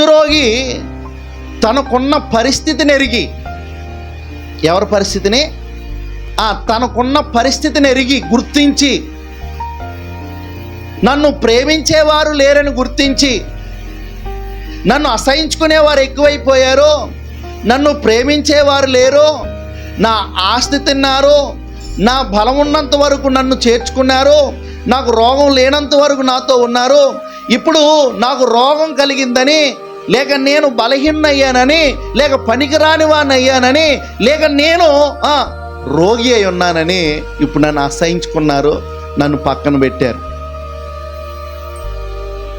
కుష్ఠరోగి తనకున్న పరిస్థితిని ఎరిగి. ఎవరి పరిస్థితిని? ఆ తనకున్న పరిస్థితిని ఎరిగి గుర్తించి. నన్ను ప్రేమించేవారు లేరని గుర్తించి. నన్ను అసహించుకునేవారు ఎక్కువైపోయారు. నన్ను ప్రేమించేవారు లేరు. నా ఆస్తి తిన్నారు. నా బలం ఉన్నంత వరకు నన్ను చేర్చుకున్నారు. నాకు రోగం లేనంత వరకు నాతో ఉన్నారు. ఇప్పుడు నాకు రోగం కలిగిందని లేక నేను బలహీనయ్యానని లేక పనికిరాని వాడిని అయ్యానని లేక నేను రోగి అయి ఉన్నానని ఇప్పుడు నన్ను అసహించుకున్నారు నన్ను పక్కన పెట్టారు.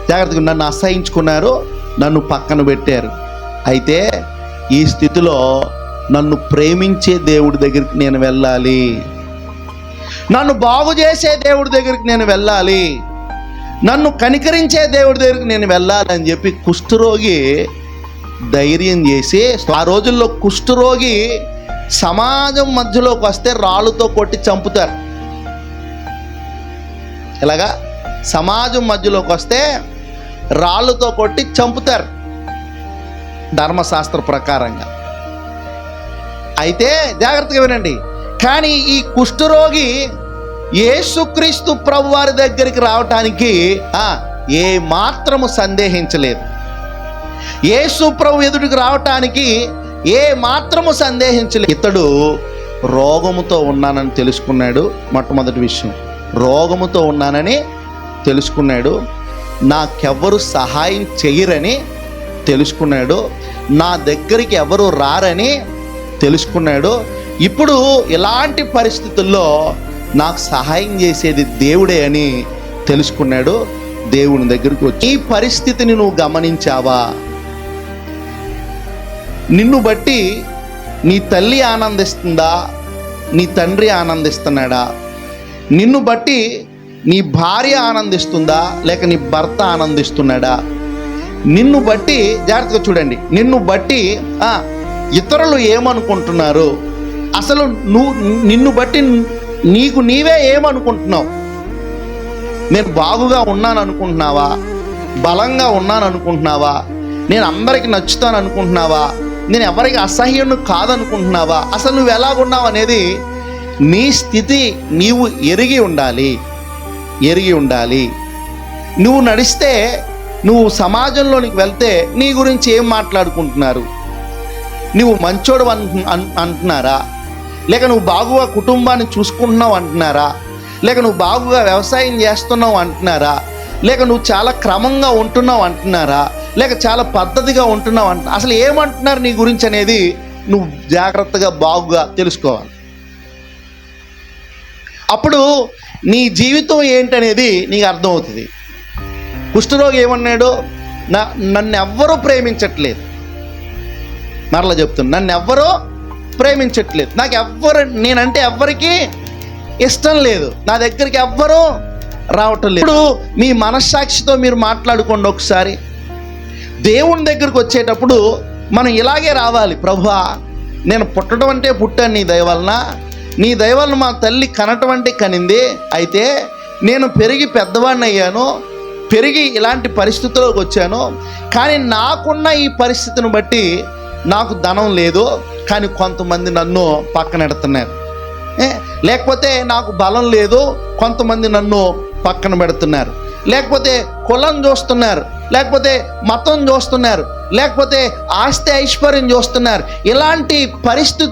జాగ్రత్తగా నన్ను అసహించుకున్నారు నన్ను పక్కన పెట్టారు. అయితే ఈ స్థితిలో నన్ను ప్రేమించే దేవుడి దగ్గరికి నేను వెళ్ళాలి. నన్ను బాగు చేసే దేవుడి దగ్గరికి నేను వెళ్ళాలి. నన్ను కనికరించే దేవుడి దగ్గరికి నేను వెళ్ళాలని చెప్పి కుష్ఠరోగి ధైర్యం చేసి ఆ రోజుల్లో కుష్ఠరోగి సమాజం మధ్యలోకి వస్తే రాళ్ళతో కొట్టి చంపుతారు. ఇలాగా సమాజం మధ్యలోకి వస్తే రాళ్ళతో కొట్టి చంపుతారు. ధర్మశాస్త్ర ప్రకారంగా. అయితే జాగ్రత్తగా వినండి. కానీ ఈ కుష్ఠరోగి యేసుక్రీస్తు ప్రభు వారి దగ్గరికి రావటానికి ఏ మాత్రము సందేహించలేదు. యేసు ప్రభు ఎదుటికి రావటానికి ఏ మాత్రము సందేహించలేదు. ఇతడు రోగముతో ఉన్నానని తెలుసుకున్నాడు. మొట్టమొదటి విషయం రోగముతో ఉన్నానని తెలుసుకున్నాడు. నాకెవ్వరు సహాయం చెయ్యరని తెలుసుకున్నాడు. నా దగ్గరికి ఎవరు రారని తెలుసుకున్నాడు. ఇప్పుడు ఇలాంటి పరిస్థితుల్లో నాకు సహాయం చేసేది దేవుడే అని తెలుసుకున్నాడు. దేవుని దగ్గరికి వచ్చి ఈ పరిస్థితిని నువ్వు గమనించావా? నిన్ను బట్టి నీ తల్లి ఆనందిస్తుందా? నీ తండ్రి ఆనందిస్తున్నాడా? నిన్ను బట్టి నీ భార్య ఆనందిస్తుందా? లేక నీ భర్త ఆనందిస్తున్నాడా? నిన్ను బట్టి జాగ్రత్తగా చూడండి. నిన్ను బట్టి ఇతరులు ఏమనుకుంటున్నారు? అసలు నువ్వు నిన్ను బట్టి నీకు నీవే ఏమనుకుంటున్నావు? నేను బాగుగా ఉన్నాను అనుకుంటున్నావా బలంగా ఉన్నాను అనుకుంటున్నావా నేను అందరికి నచ్చుతాను అనుకుంటున్నావా నేను ఎవరికి అసహ్యం కాదనుకుంటున్నావా? అసలు నువ్వు ఎలాగున్నావు అనేది నీ స్థితి నీవు ఎరిగి ఉండాలి. ఎరిగి ఉండాలి. నువ్వు నడిస్తే నువ్వు సమాజంలోనికి వెళ్తే నీ గురించి ఏం మాట్లాడుకుంటున్నారు? నువ్వు మంచోడు అన్- అంటున్నారా? లేక నువ్వు బాగుగా కుటుంబాన్ని చూసుకుంటున్నావు అంటున్నారా? లేక నువ్వు బాగుగా వ్యవసాయం చేస్తున్నావు అంటున్నారా? లేక నువ్వు చాలా క్రమంగా ఉంటున్నావు అంటున్నారా? లేక చాలా పద్ధతిగా ఉంటున్నావు అంట అసలు ఏమంటున్నారు నీ గురించి అనేది నువ్వు జాగ్రత్తగా బాగుగా తెలుసుకోవాలి. అప్పుడు నీ జీవితం ఏంటనేది నీకు అర్థమవుతుంది. కుష్ఠరోగి ఏమన్నాడు? నా నన్ను ఎవ్వరూ ప్రేమించట్లేదు. మరలా చెప్తున్నా నన్ను ఎవ్వరూ ప్రేమించట్లేదు. నాకు ఎవ్వరు నేనంటే ఎవ్వరికీ ఇష్టం లేదు. నా దగ్గరికి ఎవ్వరూ రావటం లేదు. ఇప్పుడు మీ మనస్సాక్షితో మీరు మాట్లాడుకోండి ఒకసారి. దేవుని దగ్గరికి వచ్చేటప్పుడు మనం ఇలాగే రావాలి. ప్రభువా నేను పుట్టడం అంటే పుట్టాను నీ దయవలన నీ దయవలన మా తల్లి కనటం అంటే కనింది. అయితే నేను పెరిగి పెద్దవాడిని అయ్యాను. పెరిగి ఇలాంటి పరిస్థితుల్లోకి వచ్చాను. కానీ నాకున్న ఈ పరిస్థితిని బట్టి నాకు ధనం లేదు కానీ కొంతమంది నన్ను పక్కనెడుతున్నారు. లేకపోతే నాకు బలం లేదు కొంతమంది నన్ను పక్కన పెడుతున్నారు. లేకపోతే కులం చూస్తున్నారు లేకపోతే మతం చూస్తున్నారు లేకపోతే ఆస్తి ఐశ్వర్యం చూస్తున్నారు. ఇలాంటి పరిస్థితులు